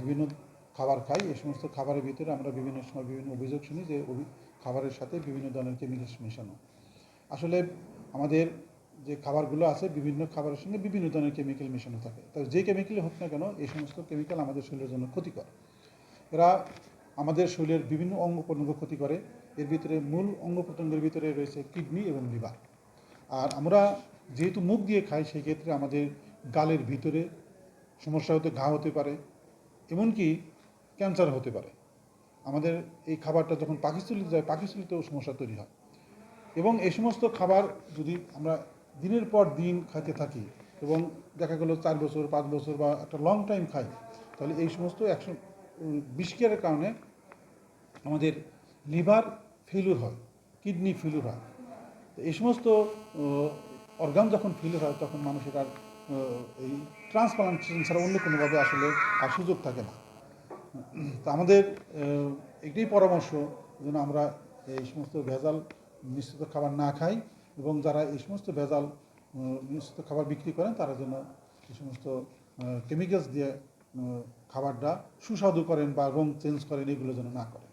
বিভিন্ন খাবার খাই এই সমস্ত খাবারের ভিতরে আমরা বিভিন্ন সময় বিভিন্ন অভিযোগ শুনি যে খাবারের সাথে বিভিন্ন ধরনের কেমিক্যালস মেশানো। আসলে আমাদের যে খাবারগুলো আছে, বিভিন্ন খাবারের সঙ্গে বিভিন্ন ধরনের কেমিক্যাল মেশানো থাকে। তবে যে কেমিক্যাল হোক না কেন এই সমস্ত কেমিক্যাল আমাদের শরীরের জন্য ক্ষতিকর। এরা আমাদের শরীরের বিভিন্ন অঙ্গ প্রত্যঙ্গ ক্ষতি করে। এর ভিতরে মূল অঙ্গ প্রত্যঙ্গের ভিতরে রয়েছে কিডনি এবং লিভার আর আমরা যেহেতু মুখ দিয়ে খাই, সেই ক্ষেত্রে আমাদের গালের ভিতরে সমস্যা হতে, ঘা হতে পারে। এমনকি ক্যান্সার হতে পারে। আমাদের এই খাবারটা যখন পাকিস্তানিতে যায় পাকিস্তানিতেও সমস্যা তৈরি হয়। এবং এই সমস্ত খাবার যদি আমরা দিনের পর দিন খাইতে থাকি এবং দেখা গেলো চার বছর, পাঁচ বছর বা একটা লং টাইম খাই, তাহলে এই সমস্ত একশো বিষক্রিয়ার কারণে আমাদের লিভার ফেলুর হয়, কিডনি ফেলুর হয়। এই সমস্ত অর্গান যখন ফেলুর হয়, তখন মানুষের আর এই ট্রান্সপ্লান্টেশন ছাড়া অন্য কোনোভাবে আসলে আর সুযোগ থাকে না। তা আমাদের একটাই পরামর্শ যেন আমরা এই সমস্ত ভেজাল মিশ্রিত খাবার না খাই এবং যারা এই সমস্ত ভেজাল মিশ্রিত খাবার বিক্রি করেন, তারা যেন এই সমস্ত কেমিক্যালস দিয়ে খাবারটা সুস্বাদু করেন বা রং চেঞ্জ করেন, এগুলো যেন না করেন।